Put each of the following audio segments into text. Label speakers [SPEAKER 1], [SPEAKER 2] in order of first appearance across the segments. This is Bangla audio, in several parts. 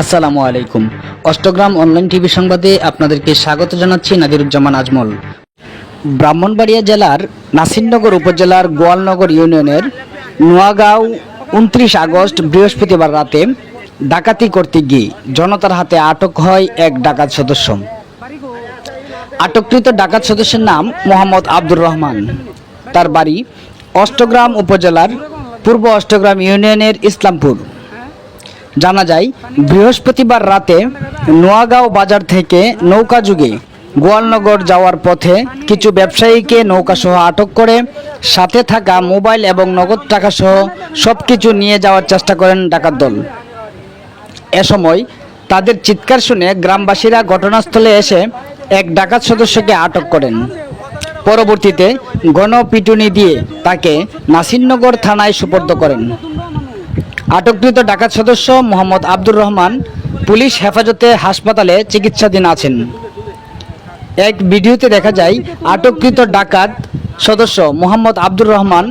[SPEAKER 1] আসসালামু আলাইকুম। অষ্টগ্রাম অনলাইন টিভি সংবাদে আপনাদেরকে স্বাগত জানাচ্ছি নাদিরুজ্জামান আজমল। ব্রাহ্মণবাড়িয়া জেলার নাসিরনগর উপজেলার গোয়ালনগর ইউনিয়নের নোয়াগাঁও উনত্রিশ আগস্ট বৃহস্পতিবার রাতে ডাকাতি করতে গিয়ে জনতার হাতে আটক হয় এক ডাকাত সদস্য। আটককৃত ডাকাত সদস্যের নাম মোহাম্মদ আব্দুর রহমান। তার বাড়ি অষ্টগ্রাম উপজেলার পূর্ব অষ্টগ্রাম ইউনিয়নের ইসলামপুর। জানা যায়, বৃহস্পতিবার রাতে নোয়াগাঁও বাজার থেকে নৌকা যুগে গোয়ালনগর যাওয়ার পথে কিছু ব্যবসায়ীকে নৌকাসহ আটক করে সাথে থাকা মোবাইল এবং নগদ টাকা সহ সব কিছু নিয়ে যাওয়ার চেষ্টা করেন ডাকাত দল। এ সময় তাদের চিৎকার শুনে গ্রামবাসীরা ঘটনাস্থলে এসে এক ডাকাত সদস্যকে আটক করেন। পরবর্তীতে গণপিটুনি দিয়ে তাকে নাসিরনগর থানায় সুপর্দ করেন। আটককৃত ডাকাত সদস্য মোহাম্মদ আব্দুর রহমান পুলিশ হেফাজতে হাসপাতালে চিকিৎসাধীন আছেন। এক ভিডিওতে দেখা যায়, আটককৃত ডাকাত সদস্য মোহাম্মদ আব্দুর রহমান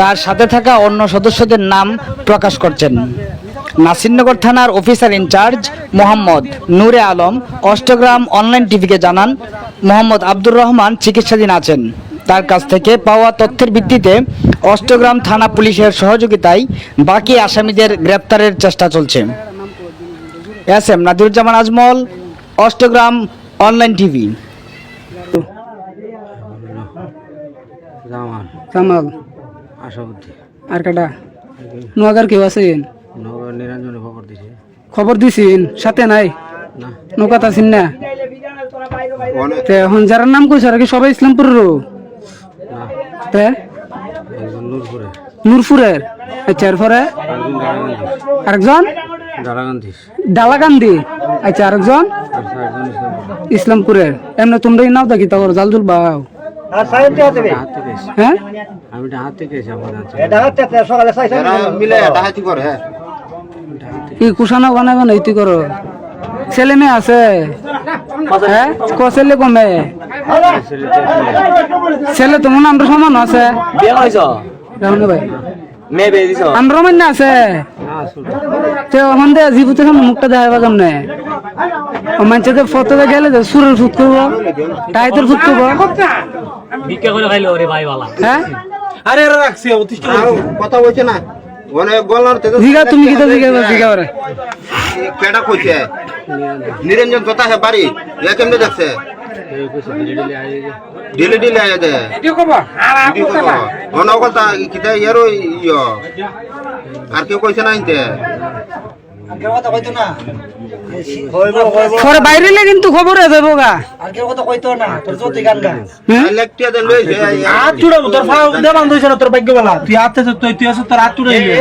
[SPEAKER 1] তার সাথে থাকা অন্য সদস্যদের নাম প্রকাশ করছেন। নাসিরনগর থানার officer in charge Mohammad Nure Alam Astagram online টিভিকে জানান মোহাম্মদ আব্দুর রহমান চিকিৎসাধীন আছেন। তার কাছ থেকে পাওয়া তথ্যের ভিত্তিতে অষ্টগ্রাম থানা পুলিশের সহযোগিতায় বাকি আসামিদের গ্রেপ্তারের চেষ্টা চলছে। S M Nadiruzzaman Azmal Austagram online TV.
[SPEAKER 2] আর কাটা? নোয়াগার কেউ আছেন
[SPEAKER 3] নিরঞ্জনে খবর দিছে।
[SPEAKER 2] খবর দিছিন সাথে নাই?
[SPEAKER 3] না।
[SPEAKER 2] নৌকাত আছেন না? তে এখন যারা নাম কইছে আর কি সবাই ইসলামপুরের তে? নূরপুরের আচ্ছা এরপরে? আরেকজন? ডালাকান্দি আচ্ছা আরেকজন?
[SPEAKER 3] আর একজন ইসলামপুর।
[SPEAKER 2] ইসলামপুরের এমনি তোমরা নাও দেখি তখন জালদুল বাও
[SPEAKER 3] হাত
[SPEAKER 2] হ্যাঁ?
[SPEAKER 3] আমি এটা থেকে এসে
[SPEAKER 4] হ্যাঁ
[SPEAKER 2] কি কুসানো বানাবে না ইতি করো। ছেলে মেয়ে আছে? হ্যাঁ? ক ছেলে কমে ছেলে তোমার আমরা সমান আছে। ভাই। আমরা সমান না আছে
[SPEAKER 3] না
[SPEAKER 2] ওখান দিয়ে জীবতে মুখটা দেখাবা কেমনে? ও ফটোতে গেলে যে সুরের ফুট করব টাইতের ফুট করব। হ্যাঁ?
[SPEAKER 4] আর কথা বলছে না। মানে গলার
[SPEAKER 2] জিগা তুমি কি জিগা জিগা করে
[SPEAKER 4] কেডা কইছে? নিরঞ্জন কথা হে বাড়ি। এ কেমনে দেখছে?
[SPEAKER 3] এই কিছু দিলে দে। আই
[SPEAKER 4] কবা ডিলে আয় দে অন কথা কিতা ইয়ারো ইয়ো। আর কেউ কইছে না ইনতে?
[SPEAKER 2] পরে বাইরে এলে কিন্তু খবর আছে বোগা। হ্যাঁ?
[SPEAKER 4] ইলেকট্রিয়া দে লইছে
[SPEAKER 5] হাত চুড়াবো তোর ফাও দে বান্ধ হইছে না তোর ভাগ্য বলা তুই হাতে তুই তুই আছে তোর হাত চুড়াইলে